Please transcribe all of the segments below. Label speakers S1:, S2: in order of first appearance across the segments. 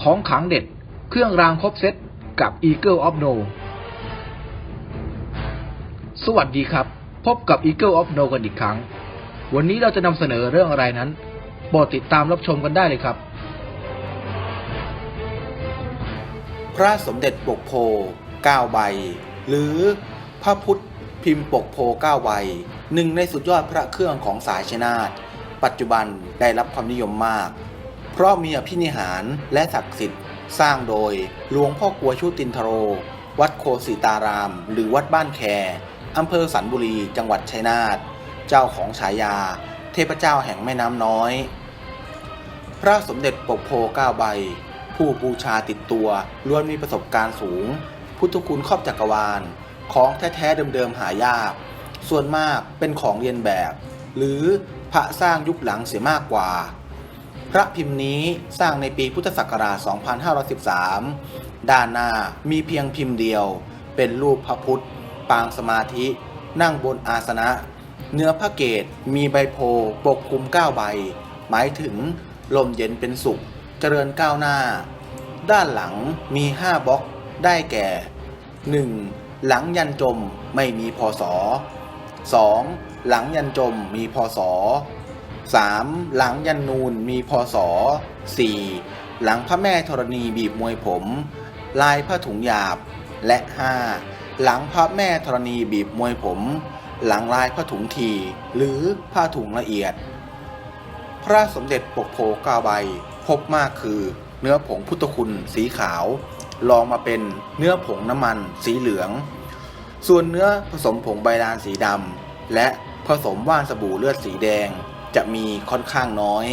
S1: ของขังเด็ด เครื่องรางครบเซตกับ Eagle of No สวัสดีครับ พบกับ Eagle of No กันอีกครั้ง วันนี้เราจะนำเสนอเรื่องอะไรนั้นโปรดติดตามรับชมกันได้เลยครับ
S2: พระสมเด็จปกโพ9ใบ หรือพระพุทธพิมพ์ปกโพ9ใบหนึ่งในสุดยอดพระเครื่องของสายชนาทปัจจุบันได้รับความนิยมมาก เพราะมีอภินิหารและศักดิ์สิทธิ์ สร้างโดยหลวงพ่อกลัวชุตินทโร วัดโคสิตาราม หรือวัดบ้านแคอำเภอสันบุรี จังหวัดชัยนาท เจ้าของฉายา เทพเจ้าแห่งแม่น้ำน้อย พระสมเด็จปกโพเก้าใบ ผู้บูชาติดตัวล้วนมีประสบการณ์สูง พุทธคุณครอบจักรวาล ของแท้ๆเดิมๆหายาก ส่วนมากเป็นของเรียนแบบ หรือพระสร้างยุคหลังเสียมากกว่า พระพิมพ์นี้สร้างในปีพุทธศักราช 2513 ด้านหน้ามีเพียงพิมพ์เดียว เป็นรูปพระพุทธ ปางสมาธิ นั่งบนอาสนะ เนื้อพระเกศมีใบโพปกคลุม9ใบ หมายถึงลมเย็นเป็นสุข เจริญก้าวหน้า ด้านหลังมี 5บล็อกได้แก่ 1. หลังยันจมไม่มีพศ 2. หลังยันจมมีพศ 3. หลังยันนูนมีพศ 4. หลังพระแม่ธรณีบีบมวยผม ลายผ้าถุงหยาบ และ 5. หลังพระแม่ธรณีบีบมวยผม หลังลายผ้าถุงทีหรือผ้าถุงละเอียด พระสมเด็จปกโพกาใบพบมากคือเนื้อผงพุทธคุณสีขาว ลองมาเป็นเนื้อผงน้ำมันสีเหลือง ส่วนเนื้อผสมผงใบลานสีดำและผสมว่านสบู่เลือดสีแดง จะมีค่อนข้างน้อย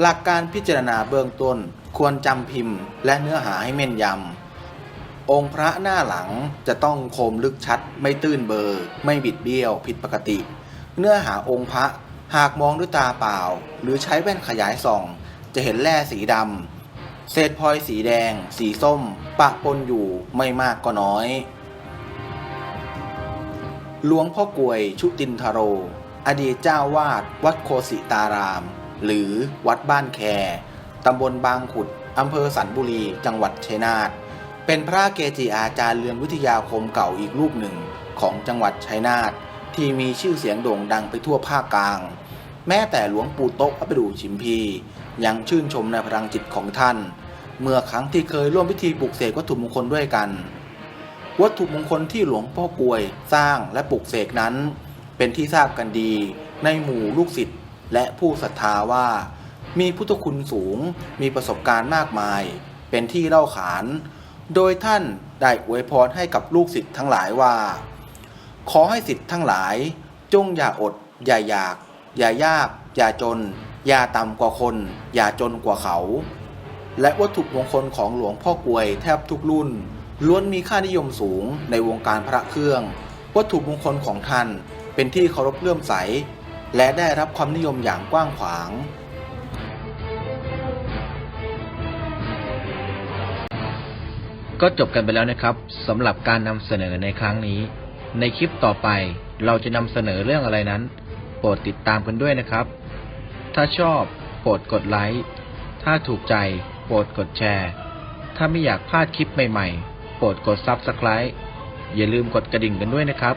S2: หลักการพิจารณาเบื้องต้นควรจำพิมพ์ และเนื้อหาให้แม่นยำ องค์พระหน้าหลังจะต้องคมลึกชัด ไม่ตื้นเบอร์ ไม่บิดเบี้ยว ผิดปกติ เนื้อหาองค์พระหากมองด้วยตาเปล่า หรือใช้แว่นขยายส่อง จะเห็นแร่สีดำเศษพลอยสีแดง สีส้ม ปะปนอยู่ไม่มากก็น้อยหลวงพ่อกลวยชุตินทโร อดีตเจ้าวาดวัดโคสิตาราม หรือวัดบ้านแคตำบลบางขุดอำเภอสันบุรี จังหวัดชัยนาท เป็นพระเกจิอาจารย์เรืองวิทยาคมเก่าอีกรูปหนึ่งของจังหวัดชัยนาท ที่มีชื่อเสียงโด่งดังไปทั่วภาคกลาง แม้แต่หลวงปู่โต๊ะพระประดูชิมพี ยังชื่นชมในพลังจิตของท่าน เมื่อครั้งที่เคยร่วมพิธีปลุกเสกวัตถุมงคลด้วยกัน วัตถุมงคลที่หลวงพ่อกลวยสร้างและปลุกเสกนั้น เป็นที่ทราบกันดีในหมู่ลูกศิษย์และผู้ศรัทธาว่า มีพุทธคุณสูงมีประสบการณ์มากมาย เป็นที่เล่าขาน โดยท่านได้อวยพรให้กับลูกศิษย์ทั้งหลายว่า ขอให้ศิษย์ทั้งหลาย จงอย่าอด อย่าอยาก อย่ายาก อย่าจน อย่าต่ำกว่าคน อย่าจนกว่าเขา และวัตถุมงคลของหลวงพ่อกวยแทบทุกรุ่น ล้วนมีค่านิยมสูงในวงการพระเครื่อง วัตถุมงคลของท่าน เป็นที่เคารพเลื่อมใส และได้รับความนิยมอย่างกว้างขวาง
S1: ก็จบกันไปแล้วนะครับสำหรับการนำเสนอในครั้งนี้ ในคลิปต่อไปเราจะนำเสนอเรื่องอะไรนั้น โปรดติดตามกันด้วยนะครับ ถ้าชอบโปรดกดไลค์ ถ้าถูกใจโปรดกดแชร์ ถ้าไม่อยากพลาดคลิปใหม่ๆ โปรดกด Subscribe อย่าลืมกดกระดิ่งกันด้วยนะครับ